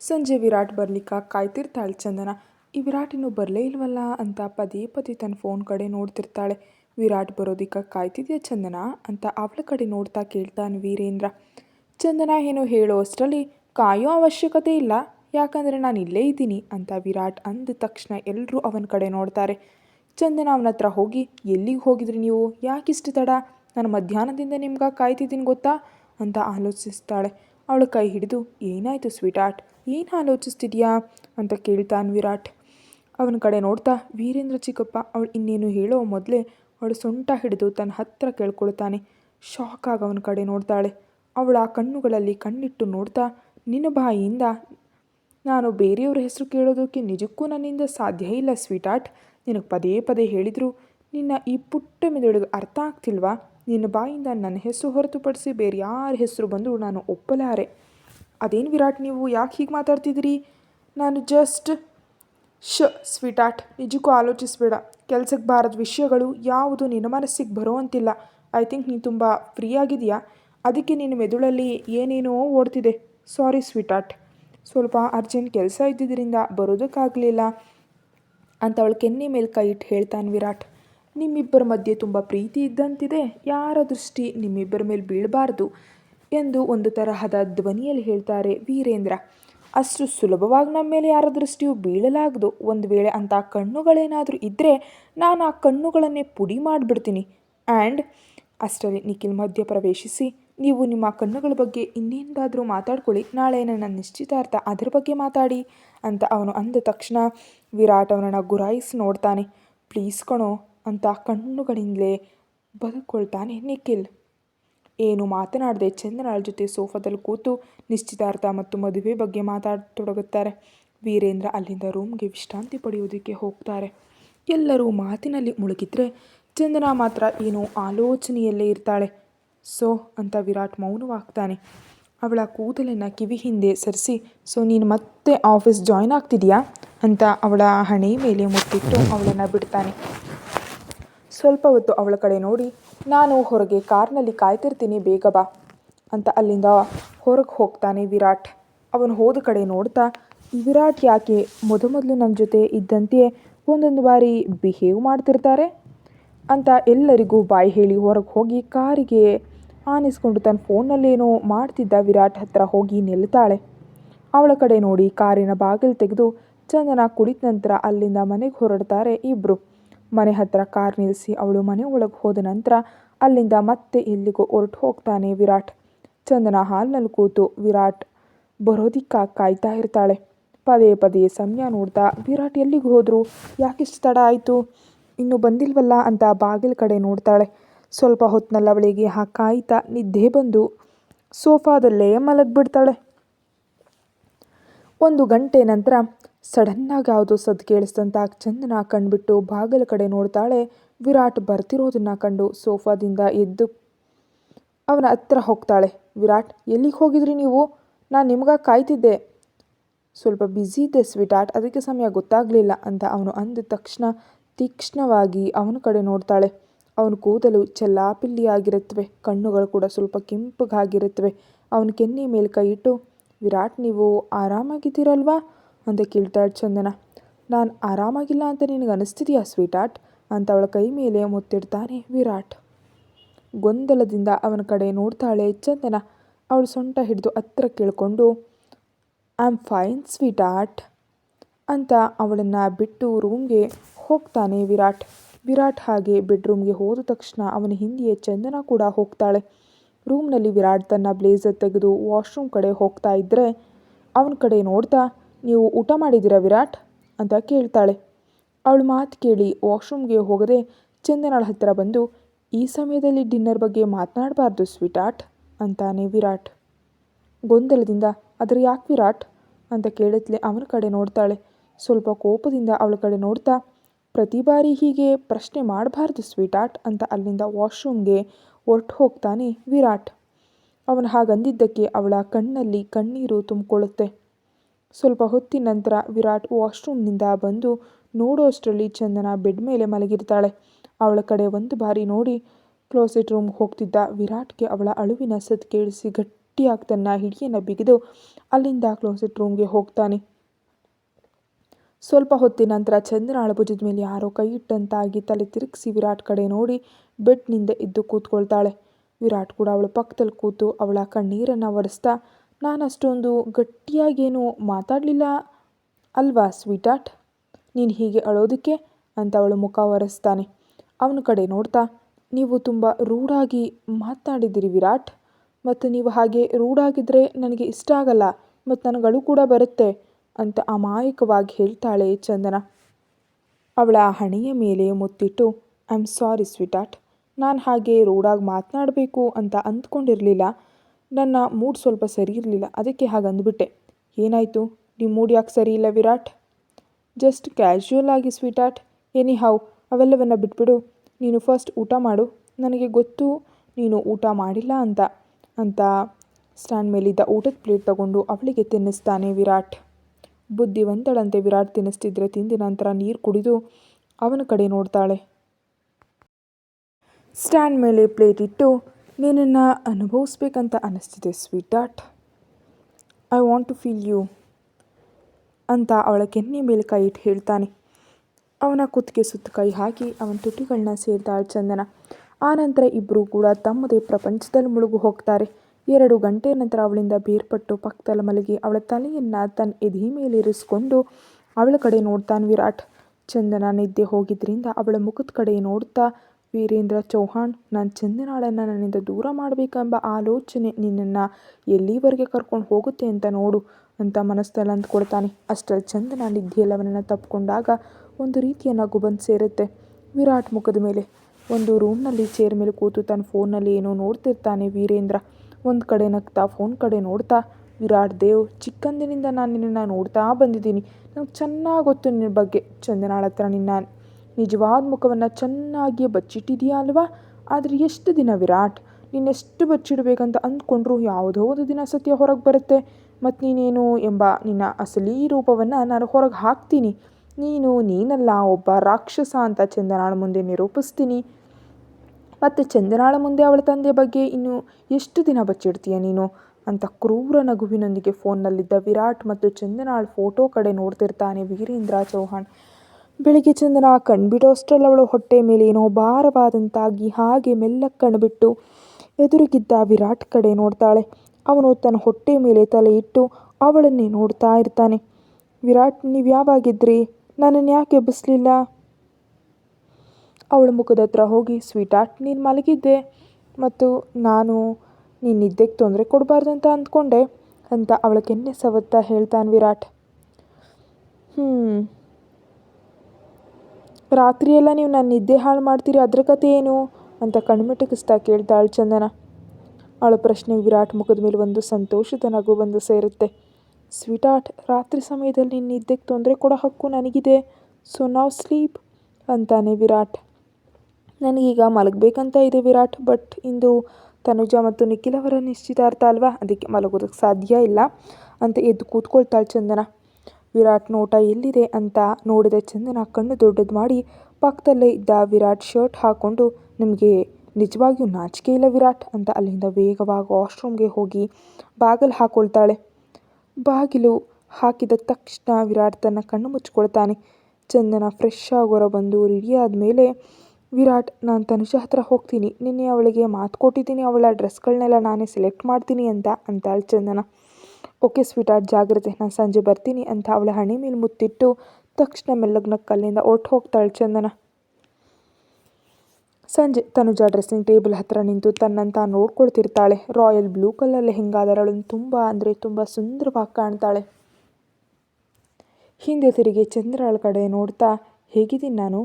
ಸಂಜೆ ವಿರಾಟ್ ಬರ್ಲಿಕ್ಕ ಕಾಯ್ತಿರ್ತಾಳೆ ಚಂದನ. ಈ ವಿರಾಟ್ ಇನ್ನೂ ಬರಲೇ ಇಲ್ವಲ್ಲ ಅಂತ ಪದೇ ಪದೇ ತನ್ನ ಫೋನ್ ಕಡೆ ನೋಡ್ತಿರ್ತಾಳೆ. ವಿರಾಟ್ ಬರೋದಿಕ್ಕೆ ಕಾಯ್ತಿದ್ಯಾ ಚಂದನ ಅಂತ ಅವಳ ಕಡೆ ನೋಡ್ತಾ ಕೇಳ್ತಾನೆ ವೀರೇಂದ್ರ. ಚಂದನ ಏನು ಹೇಳೋ ಅಷ್ಟರಲ್ಲಿ ಕಾಯೋ ಅವಶ್ಯಕತೆ ಇಲ್ಲ, ಯಾಕಂದರೆ ನಾನು ಇಲ್ಲೇ ಇದ್ದೀನಿ ಅಂತ ವಿರಾಟ್ ಅಂದ ತಕ್ಷಣ ಎಲ್ಲರೂ ಅವನ ಕಡೆ ನೋಡ್ತಾರೆ. ಚಂದನ ಅವನ ಹತ್ರ ಹೋಗಿ, ಎಲ್ಲಿಗೆ ಹೋಗಿದ್ರಿ ನೀವು? ಯಾಕಿಷ್ಟು ತಡ? ನಾನು ಮಧ್ಯಾಹ್ನದಿಂದ ನಿಮ್ಗೆ ಕಾಯ್ತಿದ್ದೀನಿ ಗೊತ್ತಾ? ಅಂತ ಆಲೋಚಿಸ್ತಾಳೆ. ಅವಳ ಕೈ ಹಿಡಿದು, ಏನಾಯಿತು ಸ್ವೀಟಾರ್ಟ್? ಏನು ಆಲೋಚಿಸ್ತಿದ್ಯಾ? ಅಂತ ಕೇಳ್ತಾನೆ ವಿರಾಟ್ ಅವನ ಕಡೆ ನೋಡ್ತಾ, ವೀರೇಂದ್ರ ಚಿಕ್ಕಪ್ಪ, ಅವಳು ಇನ್ನೇನು ಹೇಳೋ ಮೊದಲೇ ಅವಳು ಸೊಂಟ ಹಿಡಿದು ತನ್ನ ಹತ್ತಿರ ಕೇಳ್ಕೊಳ್ತಾನೆ. ಶಾಕ್ ಆಗಿ ಅವನ ಕಡೆ ನೋಡ್ತಾಳೆ. ಅವಳ ಕಣ್ಣುಗಳಲ್ಲಿ ಕಣ್ಣಿಟ್ಟು ನೋಡ್ತಾ, ನಿನ್ನ ಬಾಯಿಯಿಂದ ನಾನು ಬೇರೆಯವ್ರ ಹೆಸರು ಕೇಳೋದಕ್ಕೆ ನಿಜಕ್ಕೂ ನನ್ನಿಂದ ಸಾಧ್ಯ ಇಲ್ಲ ಸ್ವೀಟಾರ್ಟ್. ನಿನಗೆ ಪದೇ ಪದೇ ಹೇಳಿದರು, ನಿನ್ನ ಈ ಪುಟ್ಟ ಮೆದುಳಿಗೆ ಅರ್ಥ ಆಗ್ತಿಲ್ವಾ? ನಿನ್ನ ಬಾಯಿಂದ ನನ್ನ ಹೆಸರು ಹೊರತುಪಡಿಸಿ ಬೇರೆ ಯಾರ ಹೆಸರು ಬಂದರೂ ನಾನು ಒಪ್ಪಲಾರೆ. ಅದೇನು ವಿರಾಟ್, ನೀವು ಯಾಕೆ ಹೀಗೆ ಮಾತಾಡ್ತಿದ್ದೀರಿ? ನಾನು ಜಸ್ಟ್ ಶ, ಸ್ವೀಟಾಟ್. ನಿಜಕ್ಕೂ ಆಲೋಚಿಸಬೇಡ. ಕೆಲ್ಸಕ್ಕೆ ಬಾರದ ವಿಷಯಗಳು ಯಾವುದು ನಿನ್ನ ಮನಸ್ಸಿಗೆ ಬರುವಂತಿಲ್ಲ. ಐ ಥಿಂಕ್ ನೀನು ತುಂಬ ಫ್ರೀ ಆಗಿದೆಯಾ ಅದಕ್ಕೆ ನಿನ್ನ ಮೆದುಳಲ್ಲಿ ಏನೇನೋ ಓಡ್ತಿದೆ. ಸಾರಿ ಸ್ವೀಟಾಟ್. ಸ್ವಲ್ಪ ಅರ್ಜೆಂಟ್ ಕೆಲಸ ಇದ್ದಿದ್ದರಿಂದ ಬರೋದಕ್ಕಾಗಲಿಲ್ಲ. ಅಂತ ಅವಳು ಕೆನ್ನೆ ಮೇಲೆ ಕೈ ಇಟ್ಟು ಹೇಳ್ತಾನೆ ವಿರಾಟ್. ನಿಮ್ಮಿಬ್ಬರ ಮಧ್ಯೆ ತುಂಬ ಪ್ರೀತಿ ಇದ್ದಂತಿದೆ. ಯಾರ ದೃಷ್ಟಿ ನಿಮ್ಮಿಬ್ಬರ ಮೇಲೆ ಬೀಳಬಾರ್ದು ಎಂದು ಒಂದು ತರಹದ ಧ್ವನಿಯಲ್ಲಿ ಹೇಳ್ತಾರೆ ವೀರೇಂದ್ರ. ಅಷ್ಟು ಸುಲಭವಾಗಿ ನಮ್ಮ ಮೇಲೆ ಯಾರ ದೃಷ್ಟಿಯು ಬೀಳಲಾಗದು. ಒಂದು ವೇಳೆ ಅಂಥ ಕಣ್ಣುಗಳೇನಾದರೂ ಇದ್ದರೆ ನಾನು ಆ ಕಣ್ಣುಗಳನ್ನೇ ಪುಡಿ ಮಾಡಿಬಿಡ್ತೀನಿ. ಆ್ಯಂಡ್ ಅಷ್ಟರಲ್ಲಿ ನಿಖಿಲ್ ಮಧ್ಯ ಪ್ರವೇಶಿಸಿ, ನೀವು ನಿಮ್ಮ ಕಣ್ಣುಗಳ ಬಗ್ಗೆ ಇನ್ನೇನಾದರೂ ಮಾತಾಡ್ಕೊಳ್ಳಿ. ನಾಳೆ ನನ್ನ ನಿಶ್ಚಿತಾರ್ಥ ಅದರ ಬಗ್ಗೆ ಮಾತಾಡಿ ಅಂತ ಅವನು ಅಂದ ತಕ್ಷಣ ವಿರಾಟ್ ಅವನನ್ನು ಗುರಾಯಿಸಿ ನೋಡ್ತಾನೆ. ಪ್ಲೀಸ್ ಕಣೋ ಅಂತ ಕಣ್ಣುಗಳಿಂದಲೇ ಬದುಕೊಳ್ತಾನೆ ನಿಖಿಲ್. ಏನು ಮಾತನಾಡದೆ ಚಂದನಾಳ ಜೊತೆ ಸೋಫಾದಲ್ಲಿ ಕೂತು ನಿಶ್ಚಿತಾರ್ಥ ಮತ್ತು ಮದುವೆ ಬಗ್ಗೆ ಮಾತಾಡತೊಡಗುತ್ತಾರೆ. ವೀರೇಂದ್ರ ಅಲ್ಲಿಂದ ರೂಮ್ಗೆ ವಿಶ್ರಾಂತಿ ಪಡೆಯುವುದಕ್ಕೆ ಹೋಗ್ತಾರೆ. ಎಲ್ಲರೂ ಮಾತಿನಲ್ಲಿ ಮುಳುಗಿದ್ರೆ ಚಂದನ ಮಾತ್ರ ಏನೋ ಆಲೋಚನೆಯಲ್ಲೇ ಇರ್ತಾಳೆ. ಸೊ ಅಂತ ವಿರಾಟ್ ಮೌನವಾಗ್ತಾನೆ. ಅವಳ ಕೂದಲನ್ನು ಕಿವಿ ಹಿಂದೆ ಸರಿಸಿ, ಸೊ ನೀನು ಮತ್ತೆ ಆಫೀಸ್ ಜಾಯ್ನ್ ಆಗ್ತಿದೆಯಾ? ಅಂತ ಅವಳ ಹಣೆ ಮೇಲೆ ಮುಟ್ಟಿಟ್ಟು ಅವಳನ್ನು ಬಿಡ್ತಾನೆ. ಸ್ವಲ್ಪ ಹೊತ್ತು ಅವಳ ಕಡೆ ನೋಡಿ, ನಾನು ಹೊರಗೆ ಕಾರ್ನಲ್ಲಿ ಕಾಯ್ತಿರ್ತೀನಿ, ಬೇಗ ಬಾ ಅಂತ ಅಲ್ಲಿಂದ ಹೊರಗೆ ಹೋಗ್ತಾನೆ ವಿರಾಟ್. ಅವನು ಹೋದ ಕಡೆ ನೋಡ್ತಾ, ವಿರಾಟ್ ಯಾಕೆ ಮೊದಮೊದಲು ನನ್ನ ಜೊತೆ ಇದ್ದಂತೆಯೇ ಒಂದೊಂದು ಬಾರಿ ಬಿಹೇವ್ ಮಾಡ್ತಿರ್ತಾರೆ? ಅಂತ ಎಲ್ಲರಿಗೂ ಬಾಯಿ ಹೇಳಿ ಹೊರಗೆ ಹೋಗಿ ಕಾರಿಗೆ ಆನಿಸ್ಕೊಂಡು ತನ್ನ ಫೋನಲ್ಲೇನೋ ಮಾಡ್ತಿದ್ದ ವಿರಾಟ್ ಹತ್ರ ಹೋಗಿ ನಿಲ್ತಾಳೆ. ಅವಳ ಕಡೆ ನೋಡಿ ಕಾರಿನ ಬಾಗಿಲು ತೆಗೆದು ಚಂದನ ಕುಳಿತ ನಂತರ ಅಲ್ಲಿಂದ ಮನೆಗೆ ಹೊರಡ್ತಾರೆ ಇಬ್ಬರು ಮನೆ ಹತ್ರ ಕಾರ್ ನಿಲ್ಲಿಸಿ ಅವಳು ಮನೆ ಒಳಗೆ ಹೋದ ನಂತರ ಅಲ್ಲಿಂದ ಮತ್ತೆ ಎಲ್ಲಿಗೋ ಹೊರಟು ಹೋಗ್ತಾನೆ ವಿರಾಟ್. ಚಂದನ ಹಾಲ್ನಲ್ಲಿ ಕೂತು ವಿರಾಟ್ ಬರೋದಿಕ್ಕ ಕಾಯ್ತಾ ಇರ್ತಾಳೆ. ಪದೇ ಪದೇ ಸಮಯ ನೋಡ್ತಾ ವಿರಾಟ್ ಎಲ್ಲಿಗೆ ಹೋದರೂ? ಯಾಕಿಷ್ಟು ತಡ ಆಯಿತು? ಇನ್ನೂ ಬಂದಿಲ್ವಲ್ಲ ಅಂತ ಬಾಗಿಲ ಕಡೆ ನೋಡ್ತಾಳೆ. ಸ್ವಲ್ಪ ಹೊತ್ತಿನಲ್ಲಿ ಅವಳಿಗೆ ಆ ಕಾಯ್ತಾ ನಿದ್ದೆ ಬಂದು ಸೋಫಾದಲ್ಲೇ ಮಲಗಿಬಿಡ್ತಾಳೆ. ಒಂದು ಗಂಟೆ ನಂತರ ಸಡನ್ನಾಗಿ ಯಾವುದೋ ಸದ್ದು ಕೇಳಿಸ್ತಂತ ಚಂದನ ಕಂಡುಬಿಟ್ಟು ಬಾಗಿಲ ಕಡೆ ನೋಡ್ತಾಳೆ. ವಿರಾಟ್ ಬರ್ತಿರೋದನ್ನ ಕಂಡು ಸೋಫಾದಿಂದ ಎದ್ದು ಅವನ ಹತ್ರ ಹೋಗ್ತಾಳೆ. ವಿರಾಟ್, ಎಲ್ಲಿಗೆ ಹೋಗಿದ್ರಿ ನೀವು? ನಾನು ನಿಮ್ಗೆ ಕಾಯ್ತಿದ್ದೆ. ಸ್ವಲ್ಪ ಬ್ಯುಸಿ ಇದ್ದೆ ಸ್ವೀಟಾಟ್ ಅದಕ್ಕೆ ಸಮಯ ಗೊತ್ತಾಗಲಿಲ್ಲ, ಅಂತ ಅವನು ಅಂದ ತಕ್ಷಣ ತೀಕ್ಷ್ಣವಾಗಿ ಅವನ ಕಡೆ ನೋಡ್ತಾಳೆ. ಅವನ ಕೂದಲು ಚೆಲ್ಲಾಪಿಲ್ಲಿಯಾಗಿರುತ್ತವೆ ಕಣ್ಣುಗಳು ಕೂಡ ಸ್ವಲ್ಪ ಕೆಂಪಗಾಗಿರುತ್ತವೆ ಅವನ ಕೆನ್ನೆ ಮೇಲೆ ಕೈ ಇಟ್ಟು, ವಿರಾಟ್, ನೀವು ಆರಾಮಾಗಿದ್ದೀರಲ್ವಾ? ಅಂತ ಕೇಳ್ತಾಳೆ ಚಂದನ. ನಾನು ಆರಾಮಾಗಿಲ್ಲ ಅಂತ ನಿನಗೆ ಅನಿಸ್ತಿದೆಯಾ ಸ್ವೀಟಾರ್ಟ್ ಅಂತ ಅವಳ ಕೈ ಮೇಲೆ ಮುತ್ತಿಡ್ತಾನೆ ವಿರಾಟ್. ಗೊಂದಲದಿಂದ ಅವನ ಕಡೆ ನೋಡ್ತಾಳೆ ಚಂದನ. ಅವಳು ಸೊಂಟ ಹಿಡಿದು ಹತ್ರ ಕೇಳಿಕೊಂಡು, I am fine sweetheart ಅಂತ ಅವಳನ್ನು ಬಿಟ್ಟು ರೂಮ್ಗೆ ಹೋಗ್ತಾನೆ ವಿರಾಟ್. ವಿರಾಟ್ ಹಾಗೆ ಬೆಡ್ರೂಮ್ಗೆ ಹೋದ ತಕ್ಷಣ ಅವನ ಹಿಂದೆಯೇ ಚಂದನ ಕೂಡ ಹೋಗ್ತಾಳೆ. ರೂಮ್ನಲ್ಲಿ ವಿರಾಟ್ ತನ್ನ ಬ್ಲೇಸರ್ ತೆಗೆದು ವಾಶ್ರೂಮ್ ಕಡೆ ಹೋಗ್ತಾ ಇದ್ದರೆ ಅವನ ಕಡೆ ನೋಡ್ತಾ ನೀವು ಊಟ ಮಾಡಿದ್ದೀರಾ ವಿರಾಟ್? ಅಂತ ಕೇಳ್ತಾಳೆ. ಅವಳು ಮಾತು ಕೇಳಿ ವಾಶ್ರೂಮ್ಗೆ ಹೋಗದೆ ಚಂದನಳ ಹತ್ತಿರ ಬಂದು, ಈ ಸಮಯದಲ್ಲಿ ಡಿನ್ನರ್ ಬಗ್ಗೆ ಮಾತನಾಡಬಾರ್ದು ಸ್ವೀಟಾಟ್, ಅಂತಾನೆ ವಿರಾಟ್. ಗೊಂದಲದಿಂದ ಅದರ ಯಾಕೆ ವಿರಾಟ್? ಅಂತ ಕೇಳಿದ್ಲೆ ಅವನ ಕಡೆ ನೋಡ್ತಾಳೆ. ಸ್ವಲ್ಪ ಕೋಪದಿಂದ ಅವಳ ಕಡೆ ನೋಡ್ತಾ, ಪ್ರತಿ ಬಾರಿ ಹೀಗೆ ಪ್ರಶ್ನೆ ಮಾಡಬಾರ್ದು ಸ್ವೀಟಾಟ್, ಅಂತ ಅಲ್ಲಿಂದ ವಾಶ್ರೂಮ್ಗೆ ಹೊರಟು ಹೋಗ್ತಾನೆ ವಿರಾಟ್. ಅವನು ಹಾಗಂದಿದ್ದಕ್ಕೆ ಅವಳ ಕಣ್ಣಲ್ಲಿ ಕಣ್ಣೀರು ತುಂಬಿಕೊಳ್ಳುತ್ತೆ. ಸ್ವಲ್ಪ ಹೊತ್ತಿನ ನಂತರ ವಿರಾಟ್ ವಾಶ್ರೂಮ್ನಿಂದ ಬಂದು ನೋಡೋಷ್ಟರಲ್ಲಿ ಚಂದನ ಬೆಡ್ ಮೇಲೆ ಮಲಗಿರ್ತಾಳೆ. ಅವಳ ಕಡೆ ಒಂದು ಬಾರಿ ನೋಡಿ ಕ್ಲೋಸೆಟ್ ರೂಮ್ಗೆ ಹೋಗ್ತಿದ್ದ ವಿರಾಟ್ಗೆ ಅವಳ ಅಳುವಿನ ಸದ್ದು ಕೇಳಿಸಿ ಗಟ್ಟಿ ಗಟ್ಟಿಯಾಗಿ ತನ್ನ ಹಿಡಿಯನ್ನು ಬಿಗಿದು ಅಲ್ಲಿಂದ ಕ್ಲೋಸೆಟ್ ರೂಮ್ಗೆ ಹೋಗ್ತಾನೆ. ಸ್ವಲ್ಪ ಹೊತ್ತಿನ ನಂತರ ಚಂದನ ಭುಜದ ಮೇಲೆ ಯಾರೋ ಕೈ ಇಟ್ಟಂತಾಗಿ ತಲೆ ತಿರುಗಿಸಿ ವಿರಾಟ್ ಕಡೆ ನೋಡಿ ಬೆಡ್ನಿಂದ ಎದ್ದು ಕೂತ್ಕೊಳ್ತಾಳೆ. ವಿರಾಟ್ ಕೂಡ ಅವಳ ಪಕ್ಕದಲ್ಲಿ ಕೂತು ಅವಳ ಕಣ್ಣೀರನ್ನು ಒರೆಸ್ತಾ ನಾನು ಅಷ್ಟೊಂದು ಗಟ್ಟಿಯಾಗೇನು ಮಾತಾಡಲಿಲ್ಲ. ಅಲ್ವಾ ಸ್ವೀಟಾಟ್ ನೀನು ಹೀಗೆ ಅಳೋದಕ್ಕೆ? ಅಂತ ಅವಳು ಮುಖ ಒರೆಸ್ತಾನೆ. ಅವನ ಕಡೆ ನೋಡ್ತಾ, ನೀವು ತುಂಬ ರೂಢಾಗಿ ಮಾತಾಡಿದ್ದೀರಿ ವಿರಾಟ್. ಮತ್ತು ನೀವು ಹಾಗೆ ರೂಢಾಗಿದ್ದರೆ ನನಗೆ ಇಷ್ಟ ಆಗಲ್ಲ ಮತ್ತು ನನಗಳು ಕೂಡ ಬರುತ್ತೆ, ಅಂತ ಅಮಾಯಕವಾಗಿ ಹೇಳ್ತಾಳೆ ಚಂದನ. ಅವಳ ಹಣೆಯ ಮೇಲೆ ಮುತ್ತಿಟ್ಟು ಐ ಆಮ್ ಸಾರಿ ಸ್ವೀಟಾಟ್ ನಾನು ಹಾಗೆ ರೂಢಾಗಿ ಮಾತನಾಡಬೇಕು ಅಂತ ಅಂದ್ಕೊಂಡಿರಲಿಲ್ಲ. ನನ್ನ ಮೂಡ್ ಸ್ವಲ್ಪ ಸರಿ ಇರಲಿಲ್ಲ, ಅದಕ್ಕೆ ಹಾಗೆ ಅಂದ್ಬಿಟ್ಟೆ ಏನಾಯಿತು? ನಿಮ್ಮ ಮೂಡ್ ಯಾಕೆ ಸರಿ ಇಲ್ಲ ವಿರಾಟ್? ಜಸ್ಟ್ ಕ್ಯಾಶುಯಲ್ ಆಗಿ ಸ್ವೀಟಾಟ್ ಎನಿ ಹೌ ಅವೆಲ್ಲವನ್ನು ಬಿಟ್ಬಿಡು. ನೀನು ಫಸ್ಟ್ ಊಟ ಮಾಡು. ನನಗೆ ಗೊತ್ತು ನೀನು ಊಟ ಮಾಡಿಲ್ಲ ಅಂತ. ಅಂತ ಸ್ಟ್ಯಾಂಡ್ ಮೇಲಿದ್ದ ಊಟದ ಪ್ಲೇಟ್ ತಗೊಂಡು ಅವಳಿಗೆ ತಿನ್ನಿಸ್ತಾನೆ ವಿರಾಟ್. ಬುದ್ಧಿವಂತಳಂತೆ ವಿರಾಟ್ ತಿನ್ನಿಸ್ತಿದ್ರೆ ತಿಂದ ನಂತರ ನೀರು ಕುಡಿದು ಅವನ ಕಡೆ ನೋಡ್ತಾಳೆ. ಸ್ಟ್ಯಾಂಡ್ ಮೇಲೆ ಪ್ಲೇಟ್ ಇಟ್ಟು ನಿನ್ನನ್ನು ಅನುಭವಿಸ್ಬೇಕಂತ ಅನ್ನಿಸ್ತಿದೆ dot I want to feel you ಅಂತ ಅವಳ ಕೆನ್ನೆ ಮೇಲೆ ಕೈ ಇಟ್ಟು ಹೇಳ್ತಾನೆ. ಅವನ ಕುತ್ತಿಗೆ ಸುತ್ತ ಕೈ ಹಾಕಿ ಅವನ ತುಟಿಗಳನ್ನ ಸೇರ್ತಾಳೆ ಚಂದನ. ಆನಂತರ ಇಬ್ಬರೂ ಕೂಡ ತಮ್ಮದೇ ಪ್ರಪಂಚದಲ್ಲಿ ಮುಳುಗು ಹೋಗ್ತಾರೆ. ಎರಡು ಗಂಟೆ ನಂತರ ಅವಳಿಂದ ಬೇರ್ಪಟ್ಟು ಪಕ್ಕದಲ್ಲಿ ಮಲಗಿ ಅವಳ ತಲೆಯನ್ನು ತನ್ನ ಎದೆ ಮೇಲೆ ಇರಿಸ್ಕೊಂಡು ಅವಳ ಕಡೆ ನೋಡ್ತಾನೆ ವಿರಾಟ್. ಚಂದನ ನಿದ್ದೆ ಹೋಗಿದ್ದರಿಂದ ಅವಳ ಮುಖದ ಕಡೆ ನೋಡ್ತಾ ವೀರೇಂದ್ರ ಚೌಹಾಣ್, ನಾನು ಚಂದನಾಳನ್ನು ನನ್ನಿಂದ ದೂರ ಮಾಡಬೇಕೆಂಬ ಆಲೋಚನೆ ನಿನ್ನನ್ನು ಎಲ್ಲಿವರೆಗೆ ಕರ್ಕೊಂಡು ಹೋಗುತ್ತೆ ಅಂತ ನೋಡು ಅಂತ ಮನಸ್ಸಲ್ಲಿ ಅಂದ್ಕೊಳ್ತಾನೆ. ಅಷ್ಟರಲ್ಲಿ ಚಂದನ ನಿದ್ದೆಯಲ್ಲಿ ಅವನನ್ನು ತಪ್ಪಿಕೊಂಡಾಗ ಒಂದು ರೀತಿಯ ನಗು ಬಂದು ಸೇರುತ್ತೆ ವಿರಾಟ್ ಮುಖದ ಮೇಲೆ. ಒಂದು ರೂಮ್ನಲ್ಲಿ ಚೇರ್ ಮೇಲೆ ಕೂತು ತನ್ನ ಫೋನ್ನಲ್ಲಿ ಏನೋ ನೋಡ್ತಿರ್ತಾನೆ ವೀರೇಂದ್ರ. ಒಂದು ಕಡೆ ನಗ್ತಾ ಫೋನ್ ಕಡೆ ನೋಡ್ತಾ, ವಿರಾಟ್ ದೇವ್, ಚಿಕ್ಕಂದಿನಿಂದ ನಾನು ನಿನ್ನನ್ನು ನೋಡ್ತಾ ಬಂದಿದ್ದೀನಿ. ನಂಗೆ ಚೆನ್ನಾಗಿ ಗೊತ್ತು ನಿನ್ನ ಬಗ್ಗೆ. ಚಂದನಾಳ ಹತ್ರ ನಿನ್ನ ನಿಜವಾದ ಮುಖವನ್ನು ಚೆನ್ನಾಗಿ ಬಚ್ಚಿಟ್ಟಿದೆಯಾ ಅಲ್ವಾ? ಆದರೆ ಎಷ್ಟು ದಿನ ವಿರಾಟ್? ನೀನೆಷ್ಟು ಬಚ್ಚಿಡಬೇಕಂತ ಅಂದ್ಕೊಂಡ್ರು ಯಾವುದೋ ಒಂದು ದಿನ ಸತ್ಯ ಹೊರಗೆ ಬರುತ್ತೆ. ಮತ್ತು ನೀನೇನು ಎಂಬ ನಿನ್ನ ಅಸಲಿ ರೂಪವನ್ನು ನಾನು ಹೊರಗೆ ಹಾಕ್ತೀನಿ. ನೀನು ನೀನಲ್ಲ, ಒಬ್ಬ ರಾಕ್ಷಸ ಅಂತ ಚಂದನಾಳ ಮುಂದೆ ನಿರೂಪಿಸ್ತೀನಿ. ಮತ್ತು ಚಂದನಾಳ ಮುಂದೆ ಅವಳ ತಂದೆ ಬಗ್ಗೆ ಇನ್ನು ಎಷ್ಟು ದಿನ ಬಚ್ಚಿಡ್ತೀಯ ನೀನು? ಅಂತ ಕ್ರೂರ ನಗುವಿನೊಂದಿಗೆ ಫೋನ್ನಲ್ಲಿದ್ದ ವಿರಾಟ್ ಮತ್ತು ಚಂದನಾಳ್ ಫೋಟೋ ಕಡೆ ನೋಡ್ತಿರ್ತಾನೆ ವೀರೇಂದ್ರ ಚೌಹಾಣ್. ಬೆಳಿಗ್ಗೆ ಚಂದನ ಕಣ್ಬಿಡೋಷ್ಟರಲ್ಲಿ ಅವಳ ಹೊಟ್ಟೆ ಮೇಲೆ ಏನೋ ಭಾರವಾದಂತಾಗಿ ಹಾಗೆ ಮೆಲ್ಲಕ್ಕೆ ಕಣ್ಬಿಟ್ಟು ಎದುರಿಗಿದ್ದ ವಿರಾಟ್ ಕಡೆ ನೋಡ್ತಾಳೆ. ಅವನು ತನ್ನ ಹೊಟ್ಟೆ ಮೇಲೆ ತಲೆ ಇಟ್ಟು ಅವಳನ್ನೇ ನೋಡ್ತಾ ಇರ್ತಾನೆ. ವಿರಾಟ್, ನೀವು ಯಾವಾಗಿದ್ರಿ? ನನ್ನನ್ನು ಯಾಕೆ ಎಬ್ಬಿಸ್ಲಿಲ್ಲ ಅವಳ ಮುಖದ ಹತ್ರ ಹೋಗಿ, ಸ್ವೀಟಾಟ್, ನೀನು ಮಲಗಿದ್ದೆ ಮತ್ತು ನಾನು ನೀನು ನಿದ್ದೆಗೆ ತೊಂದರೆ ಕೊಡಬಾರ್ದು ಅಂತ ಅಂದ್ಕೊಂಡೆ ಅಂತ ಅವಳ ಕೆನ್ನೆ ಸವತ್ತಾ ಹೇಳ್ತಾನೆ ವಿರಾಟ್ ಹ್ಞೂ ರಾತ್ರಿಯೆಲ್ಲ ನೀವು ನನ್ನ ನಿದ್ದೆ ಹಾಳು ಮಾಡ್ತೀರಿ, ಅದ್ರ ಕತೆ ಏನು? ಅಂತ ಕಣ್ಮಿಟಕಿಸ್ತಾ ಕೇಳ್ತಾಳೆ ಚಂದನ ಅವಳ ಪ್ರಶ್ನೆಗೆ ವಿರಾಟ್ ಮುಖದ ಮೇಲೆ ಒಂದು ಸಂತೋಷದ ನಗು ಬಂದು ಸೇರುತ್ತೆ. ಸ್ವೀಟಾಟ್, ರಾತ್ರಿ ಸಮಯದಲ್ಲಿ ನಿನ್ನ ನಿದ್ದೆಗೆ ತೊಂದರೆ ಕೊಡೋ ಹಕ್ಕು ನನಗಿದೆ, ಸೊ ನಾವು ಸ್ಲೀಪ್, ಅಂತಾನೆ ವಿರಾಟ್. ನನಗೀಗ ಮಲಗಬೇಕಂತ ಇದೆ ವಿರಾಟ್, ಬಟ್ ಇಂದು ತನುಜ ಮತ್ತು ನಿಖಿಲ್ ಅವರ ನಿಶ್ಚಿತಾರ್ಥ ಅಲ್ವಾ? ಅದಕ್ಕೆ ಮಲಗೋದಕ್ಕೆ ಸಾಧ್ಯ ಇಲ್ಲ, ಅಂತ ಎದ್ದು ಕೂತ್ಕೊಳ್ತಾಳೆ ಚಂದನ. ವಿರಾಟ್ ನೋಟ ಎಲ್ಲಿದೆ ಅಂತ ನೋಡಿದ ಚಂದನ ಕಣ್ಣು ದೊಡ್ಡದು ಮಾಡಿ ಪಕ್ಕದಲ್ಲೇ ಇದ್ದ ವಿರಾಟ್ ಶರ್ಟ್ ಹಾಕ್ಕೊಂಡು ನಿಮಗೆ ನಿಜವಾಗಿಯೂ ನಾಚಿಕೆ ಇಲ್ಲ ವಿರಾಟ್ ಅಂತ ಅಲ್ಲಿಂದ ವೇಗವಾಗಿ ವಾಶ್ರೂಮ್ಗೆ ಹೋಗಿ ಬಾಗಿಲು ಹಾಕೊಳ್ತಾಳೆ. ಬಾಗಿಲು ಹಾಕಿದ ತಕ್ಷಣ ವಿರಾಟ್ ತನ್ನ ಕಣ್ಣು ಮುಚ್ಕೊಳ್ತಾನೆ ಚಂದನ ಫ್ರೆಶ್ ಆಗೋರ ಬಂದು ರೆಡಿ ಆದಮೇಲೆ, ವಿರಾಟ್, ನಾನು ತನುಜ ಹತ್ರ ಹೋಗ್ತೀನಿ. ನಿನ್ನೆ ಅವಳಿಗೆ ಮಾತು ಕೊಟ್ಟಿದ್ದೀನಿ ಅವಳ ಡ್ರೆಸ್ಗಳನ್ನೆಲ್ಲ ನಾನೇ ಸೆಲೆಕ್ಟ್ ಮಾಡ್ತೀನಿ ಅಂತ ಅಂತಾಳೆ ಚಂದನ. ಓಕೆ ಸ್ವೀಟಾರ್ಟ್ ಜಾಗ್ರತೆ. ನಾನು ಸಂಜೆ ಬರ್ತೀನಿ ಅಂತ ಅವಳ ಹಣೆ ಮೇಲೆ ಮುತ್ತಿಟ್ಟು ತಕ್ಷಣ ಮೆಲ್ಲಗ್ನ ಕಲ್ಲಿಂದ ಒಟ್ಟು ಹೋಗ್ತಾಳೆ ಚಂದನ. ಸಂಜೆ ತನುಜ ಡ್ರೆಸ್ಸಿಂಗ್ ಟೇಬಲ್ ಹತ್ತಿರ ನಿಂತು ತನ್ನಂತ ನೋಡ್ಕೊಳ್ತಿರ್ತಾಳೆ. ರಾಯಲ್ ಬ್ಲೂ ಕಲರ್ ಅವಳನ್ನು ತುಂಬ ಅಂದರೆ ತುಂಬ ಸುಂದರವಾಗಿ ಕಾಣ್ತಾಳೆ. ಹಿಂದೆ ತಿರುಗಿ ಅವಳ ಕಡೆ ನೋಡ್ತಾ, ಹೇಗಿದ್ದೀನಿ ನಾನು?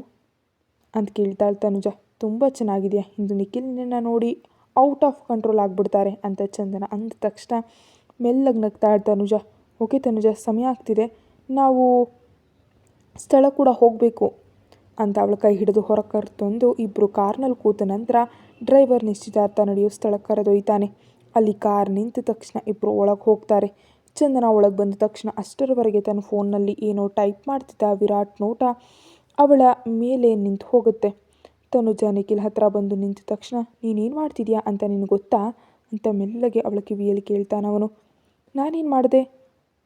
ಅಂತ ಕೇಳ್ತಾಳೆ ತನುಜ. ತುಂಬ ಚೆನ್ನಾಗಿದೆಯಾ? ಇಂದು ನಿಖಿಲ್ ನಿನ್ನ ನೋಡಿ ಔಟ್ ಆಫ್ ಕಂಟ್ರೋಲ್ ಆಗಿಬಿಡ್ತಾರೆ, ಅಂತ ಚಂದನ ಅಂದ ತಕ್ಷಣ ಮೆಲ್ಲಗೆ ನಗ್ತಾಳೆ ತನುಜ ಓಕೆ ತನುಜ, ಸಮಯ ಆಗ್ತಿದೆ. ನಾವು ಸ್ಥಳ ಕೂಡ ಹೋಗಬೇಕು ಅಂತ ಅವಳ ಕೈ ಹಿಡಿದು ಹೊರಗೆ ಕರೆತಂದು ಇಬ್ಬರು ಕಾರ್ನಲ್ಲಿ ಕೂತ ನಂತರ ಡ್ರೈವರ್ ನಿಶ್ಚಿತಾರ್ಥ ನಡೆಯೋ ಸ್ಥಳಕ್ಕೆ ಕರೆದೊಯ್ತಾನೆ. ಅಲ್ಲಿ ಕಾರ್ ನಿಂತ ತಕ್ಷಣ ಇಬ್ಬರು ಒಳಗೆ ಹೋಗ್ತಾರೆ. ಚಂದನ ಒಳಗೆ ಬಂದ ತಕ್ಷಣ ಅಷ್ಟರವರೆಗೆ ತನ್ನ ಫೋನ್ನಲ್ಲಿ ಏನೋ ಟೈಪ್ ಮಾಡ್ತಿದ್ದ ವಿರಾಟ್ ನೋಟ ಅವಳ ಮೇಲೆ ನಿಂತು ಹೋಗುತ್ತೆ. ತನುಜ ನಿಖಿಲ್ ಹತ್ರ ಬಂದು ನಿಂತ ತಕ್ಷಣ, ನೀನೇನು ಮಾಡ್ತಿದ್ಯಾ? ಅಂತ ನಿನಗೆ ಗೊತ್ತಾ? ಅಂತ ಮೆಲ್ಲಗೆ ಅವಳ ಕಿವಿಯಲ್ಲಿ ಕೇಳ್ತಾನವನು. ನಾನೇನು ಮಾಡಿದೆ?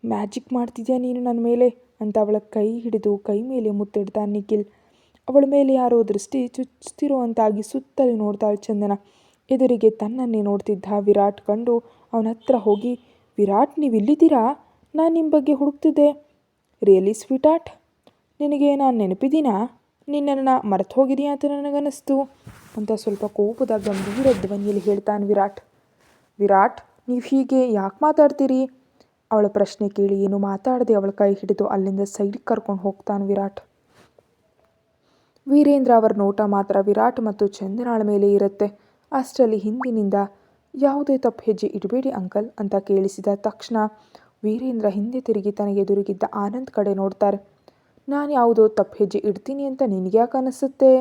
ಮ್ಯಾಜಿಕ್ ಮಾಡ್ತಿದ್ಯಾ ನೀನು ನನ್ನ ಮೇಲೆ? ಅಂತ ಅವಳ ಕೈ ಹಿಡಿದು ಕೈ ಮೇಲೆ ಮುತ್ತಿಡ್ತಾನೆ ನಿಖಿಲ್. ಅವಳ ಮೇಲೆ ಯಾರೋ ದೃಷ್ಟಿ ಚುಚ್ತಿರುವಂತಾಗಿ ಸುತ್ತಲೇ ನೋಡ್ತಾಳೆ ಚಂದನ. ಎದುರಿಗೆ ತನ್ನನ್ನೇ ನೋಡ್ತಿದ್ದ ವಿರಾಟ್ ಕಂಡು ಅವನ ಹತ್ರ ಹೋಗಿ, ವಿರಾಟ್ ನೀವು ಇಲ್ಲಿದ್ದೀರಾ ನಾನು ನಿಮ್ಮ ಬಗ್ಗೆ ಹುಡುಕ್ತಿದ್ದೆ. Really sweetheart? ನಿನಗೆ ನಾನು ನೆನಪಿದ್ದೀನಾ? ನಿನ್ನನ್ನು ಮರೆತು ಹೋಗಿದೆಯಾ ಅಂತ ನನಗನ್ನಿಸ್ತು? ಅಂತ ಸ್ವಲ್ಪ ಕೋಪದ ಗಂಭೀರ ಧ್ವನಿಯಲ್ಲಿ ಹೇಳ್ತಾನೆ ವಿರಾಟ್. ವಿರಾಟ್ ನೀವು ಹೀಗೆ ಯಾಕೆ ಮಾತಾಡ್ತೀರಿ? ಅವಳ ಪ್ರಶ್ನೆ ಕೇಳಿ ಏನು ಮಾತಾಡದೆ ಅವಳ ಕೈ ಹಿಡಿದು ಅಲ್ಲಿಂದ ಸೈಡಿಗೆ ಕರ್ಕೊಂಡು ಹೋಗ್ತಾನೆ ವಿರಾಟ್. ವೀರೇಂದ್ರ ಅವರ ನೋಟ ಮಾತ್ರ ವಿರಾಟ್ ಮತ್ತು ಚಂದನಾಳ ಮೇಲೆ ಇರುತ್ತೆ. ಅಷ್ಟರಲ್ಲಿ ಹಿಂದಿನಿಂದ, ಯಾವುದೇ ತಪ್ಪು ಹೆಜ್ಜೆ ಇಡಬೇಡಿ ಅಂಕಲ್ ಅಂತ ಕೇಳಿಸಿದ ತಕ್ಷಣ ವೀರೇಂದ್ರ ಹಿಂದೆ ತಿರುಗಿ ತನಗೆ ಎದುರಿಗಿದ್ದ ಆನಂದ್ ಕಡೆ ನೋಡ್ತಾರೆ. ನಾನು ಯಾವುದೋ ತಪ್ಪು ಹೆಜ್ಜೆ ಇಡ್ತೀನಿ ಅಂತ ನಿನಗ್ಯಾಕೆ ಅನಿಸುತ್ತೆ?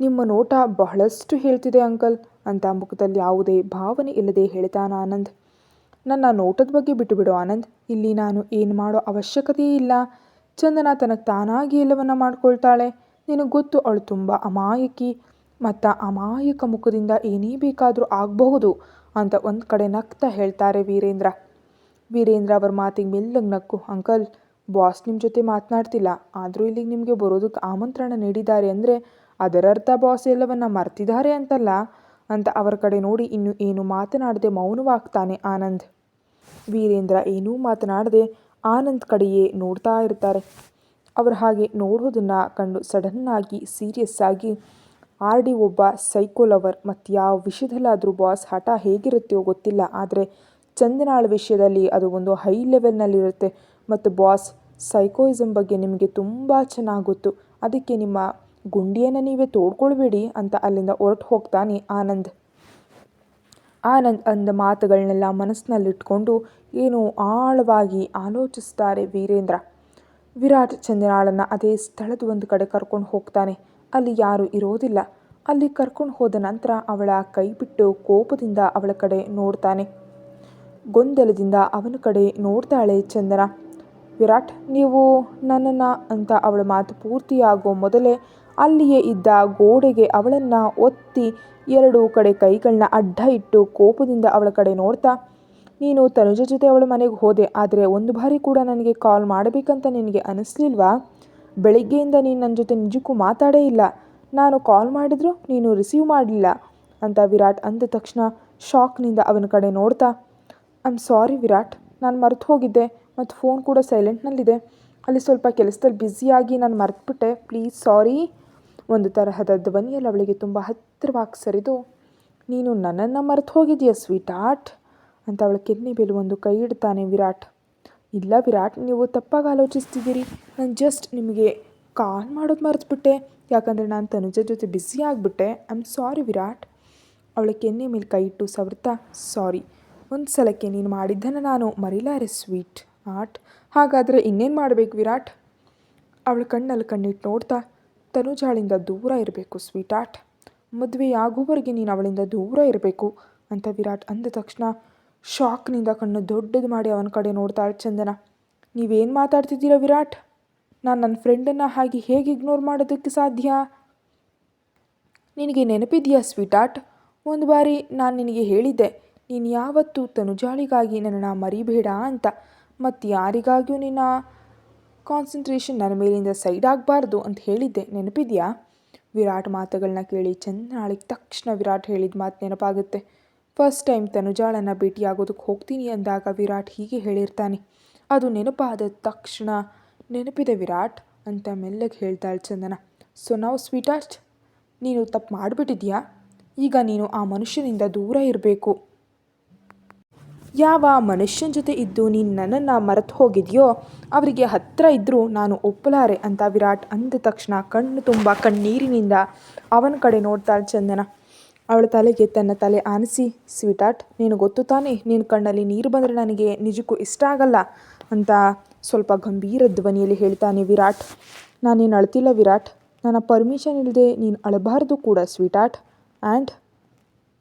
ನಿಮ್ಮ ನೋಟ ಬಹಳಷ್ಟು ಹೇಳ್ತಿದೆ ಅಂಕಲ್ ಅಂತ ಮುಖದಲ್ಲಿ ಯಾವುದೇ ಭಾವನೆ ಇಲ್ಲದೆ ಹೇಳ್ತಾನ ಆನಂದ್. ನನ್ನ ನೋಟದ ಬಗ್ಗೆ ಬಿಟ್ಟುಬಿಡು ಆನಂದ್. ಇಲ್ಲಿ ನಾನು ಏನು ಮಾಡೋ ಅವಶ್ಯಕತೆಯೇ ಇಲ್ಲ. ಚಂದನ ತನಗೆ ತಾನಾಗಿ ಎಲ್ಲವನ್ನ ಮಾಡ್ಕೊಳ್ತಾಳೆ. ನಿನಗೆ ಗೊತ್ತು, ಅವಳು ತುಂಬ ಅಮಾಯಕಿ. ಮತ್ತು ಅಮಾಯಕ ಮುಖದಿಂದ ಏನೇ ಬೇಕಾದರೂ ಆಗಬಹುದು ಅಂತ ಒಂದು ಕಡೆ ನಗ್ತಾ ಹೇಳ್ತಾರೆ ವೀರೇಂದ್ರ. ವೀರೇಂದ್ರ ಅವರ ಮಾತಿಗೆ ಮೆಲ್ಲಗೆ ನಕ್ಕು, ಅಂಕಲ್ ಬಾಸ್ ನಿಮ್ಮ ಜೊತೆ ಮಾತನಾಡ್ತಿಲ್ಲ. ಆದರೂ ಇಲ್ಲಿಗೆ ನಿಮಗೆ ಬರೋದಕ್ಕೆ ಆಮಂತ್ರಣ ನೀಡಿದ್ದಾರೆ ಅಂದರೆ ಅದರರ್ಥ ಬಾಸ್ ಎಲ್ಲವನ್ನ ಮರ್ತಿದ್ದಾರೆ ಅಂತಲ್ಲ? ಅಂತ ಅವರ ಕಡೆ ನೋಡಿ ಇನ್ನು ಏನು ಮಾತನಾಡದೆ ಮೌನವಾಗ್ತಾನೆ ಆನಂದ್. ವೀರೇಂದ್ರ ಏನೂ ಮಾತನಾಡದೆ ಆನಂದ್ ಕಡೆಯೇ ನೋಡ್ತಾ ಇರ್ತಾರೆ. ಅವರು ಹಾಗೆ ನೋಡೋದನ್ನು ಕಂಡು ಸಡನ್ನಾಗಿ ಸೀರಿಯಸ್ ಆಗಿ ಆರ್ ಡಿ ಒಬ್ಬ ಸೈಕೋ ಲವರ್ ಮತ್ತು ಯಾವ ವಿಷಯದಲ್ಲಾದರೂ ಬಾಸ್ ಹಠ ಹೇಗಿರುತ್ತೆಯೋ ಗೊತ್ತಿಲ್ಲ. ಆದರೆ ಚಂದನಾಳ ವಿಷಯದಲ್ಲಿ ಅದು ಒಂದು ಹೈ ಲೆವೆಲ್ನಲ್ಲಿರುತ್ತೆ ಮತ್ತು ಬಾಸ್ ಸೈಕೋಯಿಸಮ್ ಬಗ್ಗೆ ನಿಮಗೆ ತುಂಬ ಚೆನ್ನಾಗಿ ಗೊತ್ತು. ಅದಕ್ಕೆ ನಿಮ್ಮ ಗುಂಡಿಯನ್ನು ನೀವೇ ತೋಡ್ಕೊಳ್ಬೇಡಿ ಅಂತ ಅಲ್ಲಿಂದ ಹೊರಟು ಹೋಗ್ತಾನೆ ಆನಂದ್. ಆನಂದ್ ಅಂದ ಮಾತುಗಳನ್ನೆಲ್ಲ ಮನಸ್ಸಿನಲ್ಲಿಟ್ಕೊಂಡು ಏನೋ ಆಳವಾಗಿ ಆಲೋಚಿಸ್ತಾರೆ ವೀರೇಂದ್ರ. ವಿರಾಟ್ ಚಂದನಾಳನ್ನು ಅದೇ ಸ್ಥಳದ ಒಂದು ಕಡೆ ಕರ್ಕೊಂಡು ಹೋಗ್ತಾನೆ. ಅಲ್ಲಿ ಯಾರೂ ಇರೋದಿಲ್ಲ. ಅಲ್ಲಿ ಕರ್ಕೊಂಡು ಹೋದ ನಂತರ ಅವಳ ಕೈ ಬಿಟ್ಟು ಕೋಪದಿಂದ ಅವಳ ಕಡೆ ನೋಡ್ತಾನೆ. ಗೊಂದಲದಿಂದ ಅವನ ಕಡೆ ನೋಡ್ತಾಳೆ ಚಂದನ. ವಿರಾಟ್, ನೀವು ನನ್ನನ್ನು ಅಂತ ಅವಳ ಮಾತು ಪೂರ್ತಿಯಾಗೋ ಮೊದಲೇ ಅಲ್ಲಿಯೇ ಇದ್ದ ಗೋಡೆಗೆ ಅವಳನ್ನು ಒತ್ತಿ ಎರಡು ಕಡೆ ಕೈಗಳನ್ನ ಅಡ್ಡ ಇಟ್ಟು ಕೋಪದಿಂದ ಅವಳ ಕಡೆ ನೋಡ್ತಾ, ನೀನು ತನುಜ ಜೊತೆ ಅವಳ ಮನೆಗೆ ಹೋದೆ, ಆದರೆ ಒಂದು ಬಾರಿ ಕೂಡ ನನಗೆ ಕಾಲ್ ಮಾಡಬೇಕಂತ ನಿನಗೆ ಅನಿಸ್ಲಿಲ್ವಾ? ಬೆಳಿಗ್ಗೆಯಿಂದ ನೀನು ನನ್ನ ಜೊತೆ ನಿಜಕ್ಕೂ ಮಾತಾಡೇ ಇಲ್ಲ. ನಾನು ಕಾಲ್ ಮಾಡಿದ್ರು ನೀನು ರಿಸೀವ್ ಮಾಡಲಿಲ್ಲ, ಅಂತ ವಿರಾಟ್ ಅಂದ ತಕ್ಷಣ ಶಾಕ್ನಿಂದ ಅವನ ಕಡೆ ನೋಡ್ತಾ, ಐ ಆಮ್ ಸಾರಿ ವಿರಾಟ್, ನಾನು ಮರೆತು ಹೋಗಿದ್ದೆ ಮತ್ತು ಫೋನ್ ಕೂಡ ಸೈಲೆಂಟ್ನಲ್ಲಿದೆ. ಅಲ್ಲಿ ಸ್ವಲ್ಪ ಕೆಲಸದಲ್ಲಿ ಬ್ಯುಸಿಯಾಗಿ ನಾನು ಮರೆತುಬಿಟ್ಟೆ, ಪ್ಲೀಸ್ ಸಾರಿ. ಒಂದು ತರಹದ ಧ್ವನಿಯಲ್ಲಿ ಅವಳಿಗೆ ತುಂಬ ಹತ್ತಿರವಾಗಿ ಸರಿದು, ನೀನು ನನ್ನನ್ನು ಮರೆತು ಹೋಗಿದೆಯಾ ಸ್ವೀಟ್ ಆರ್ಟ್ ಅಂತ ಅವಳ ಕೆನ್ನೆ ಮೇಲೆ ಒಂದು ಕೈ ಇಡ್ತಾನೆ ವಿರಾಟ್. ಇಲ್ಲ ವಿರಾಟ್, ನೀವು ತಪ್ಪಾಗಿ ಆಲೋಚಿಸ್ತಿದ್ದೀರಿ. ನಾನು ಜಸ್ಟ್ ನಿಮಗೆ ಕಾಲ್ ಮಾಡೋದು ಮರೆತುಬಿಟ್ಟೆ. ಯಾಕಂದರೆ ನಾನು ತನುಜ ಜೊತೆ busy ಆಗಿಬಿಟ್ಟೆ. I am sorry Virat. ಅವಳ ಕೆನ್ನೆ ಮೇಲೆ ಕೈ ಇಟ್ಟು ಸವರ್ತಾ ಸಾರಿ ಒಂದು ಸಲಕ್ಕೆ ನೀನು ಮಾಡಿದ್ದನ್ನು ನಾನು ಮರಿಲಾರೆ ಸ್ವೀಟ್ ಆರ್ಟ್? ಹಾಗಾದರೆ ಇನ್ನೇನು ಮಾಡಬೇಕು ವಿರಾಟ್? ಅವಳ ಕಣ್ಣಲ್ಲಿ ಕಣ್ಣಿಟ್ಟು ನೋಡ್ತಾ ತನುಜಾಳಿಂದ ದೂರ ಇರಬೇಕು ಸ್ವೀಟ್ ಆರ್ಟ್ ಮದುವೆ ಆಗುವವರೆಗೆ ನೀನು ಅವಳಿಂದ ದೂರ ಇರಬೇಕು ಅಂತ ವಿರಾಟ್ ಅಂದ ತಕ್ಷಣ ಶಾಕ್ನಿಂದ ಕಣ್ಣು ದೊಡ್ಡದು ಮಾಡಿ ಅವನ ಕಡೆ ನೋಡ್ತಾಳೆ ಚಂದನ. ನೀವೇನು ಮಾತಾಡ್ತಿದ್ದೀರಾ ವಿರಾಟ್? ನಾನು ನನ್ನ ಫ್ರೆಂಡನ್ನು ಹಾಗೆ ಹೇಗೆ ಇಗ್ನೋರ್ ಮಾಡೋದಕ್ಕೆ ಸಾಧ್ಯ? ನಿನಗೆ ನೆನಪಿದೆಯಾ ಸ್ವೀಟ್ ಆರ್ಟ್ ಒಂದು ಬಾರಿ ನಾನು ನಿನಗೆ ಹೇಳಿದ್ದೆ, ನೀನು ಯಾವತ್ತೂ ತನುಜಾಳಿಗಾಗಿ ನನ್ನನ್ನು ಮರಿಬೇಡ ಅಂತ. ಮತ್ತು ಯಾರಿಗಾಗಿಯೂ ನಿನ್ನ ಕಾನ್ಸಂಟ್ರೇಷನ್ ನನ್ನ ಮೇಲಿಂದ ಸೈಡ್ ಆಗಬಾರ್ದು ಅಂತ ಹೇಳಿದ್ದೆ. ನೆನಪಿದೆಯಾ? ವಿರಾಟ್ ಮಾತುಗಳನ್ನ ಕೇಳಿ ಚಂದನಾಳಿಗೆ ತಕ್ಷಣ ವಿರಾಟ್ ಹೇಳಿದ ಮಾತು ನೆನಪಾಗುತ್ತೆ. ಫಸ್ಟ್ ಟೈಮ್ ತನುಜಾಳನ್ನು ಭೇಟಿಯಾಗೋದಕ್ಕೆ ಹೋಗ್ತೀನಿ ಅಂದಾಗ ವಿರಾಟ್ ಹೀಗೆ ಹೇಳಿರ್ತಾನೆ. ಅದು ನೆನಪಾದ ತಕ್ಷಣ ನೆನಪಿದೆ ವಿರಾಟ್ ಅಂತ ಮೆಲ್ಲಗೆ ಹೇಳ್ತಾಳೆ ಚಂದನ. ಸೊ ನಾವು ಸ್ವೀಟಾಸ್ಟ್ ನೀನು ತಪ್ಪು ಮಾಡಿಬಿಟ್ಟಿದ್ಯಾ? ಈಗ ನೀನು ಆ ಮನುಷ್ಯನಿಂದ ದೂರ ಇರಬೇಕು. ಯಾವ ಮನುಷ್ಯನ ಜೊತೆ ಇದ್ದು ನೀನು ನನ್ನನ್ನು ಮರೆತು ಹೋಗಿದೆಯೋ, ಅವರಿಗೆ ಹತ್ತಿರ ಇದ್ದರೂ ನಾನು ಒಪ್ಪಲಾರೆ ಅಂತ ವಿರಾಟ್ ಅಂದ ತಕ್ಷಣ ಕಣ್ಣು ತುಂಬ ಕಣ್ಣೀರಿನಿಂದ ಅವನ ಕಡೆ ನೋಡ್ತಾಳೆ ಚಂದನ. ಅವಳ ತಲೆಗೆ ತನ್ನ ತಲೆ ಆನಿಸಿ, ಸ್ವೀಟಾಟ್, ನೀನು ಗೊತ್ತು ತಾನೇ ನಿನ್ನ ಕಣ್ಣಲ್ಲಿ ನೀರು ಬಂದರೆ ನನಗೆ ನಿಜಕ್ಕೂ ಇಷ್ಟ ಆಗಲ್ಲ ಅಂತ ಸ್ವಲ್ಪ ಗಂಭೀರ ಧ್ವನಿಯಲ್ಲಿ ಹೇಳ್ತಾನೆ ವಿರಾಟ್. ನಾನು ನೀನು ಅಳ್ತಿಲ್ಲ ವಿರಾಟ್. ನನ್ನ ಪರ್ಮಿಷನ್ ಇಲ್ಲದೆ ನೀನು ಅಳಬಾರ್ದು ಕೂಡ, sweetheart. And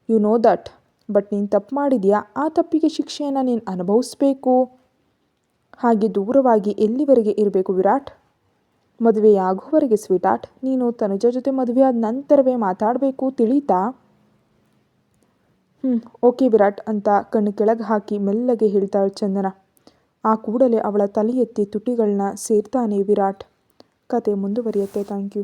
you know that. But ನೀನು ತಪ್ಪು ಮಾಡಿದೆಯಾ? ಆ ತಪ್ಪಿಗೆ ಶಿಕ್ಷೆಯನ್ನು ನೀನು ಅನುಭವಿಸ್ಬೇಕು. ಹಾಗೆ ದೂರವಾಗಿ ಎಲ್ಲಿವರೆಗೆ ಇರಬೇಕು ವಿರಾಟ್? ಮದುವೆಯಾಗುವವರೆಗೆ ಸ್ವೀಟಾಟ್, ನೀನು ತನುಜ ಜೊತೆ ಮದುವೆ ಆದ ನಂತರವೇ ಮಾತಾಡಬೇಕು, ತಿಳಿತಾ? ಹ್ಞೂ ಓಕೆ ವಿರಾಟ್ ಅಂತ ಕಣ್ಣು ಕೆಳಗೆ ಹಾಕಿ ಮೆಲ್ಲಗೆ ಹೇಳ್ತಾಳೆ ಚಂದನ. ಆ ಕೂಡಲೇ ಅವಳ ತಲೆ ಎತ್ತಿ ತುಟಿಗಳನ್ನ ಸೇರ್ತಾನೆ ವಿರಾಟ್. ಕತೆ ಮುಂದುವರಿಯುತ್ತೆ, ಥ್ಯಾಂಕ್ ಯು.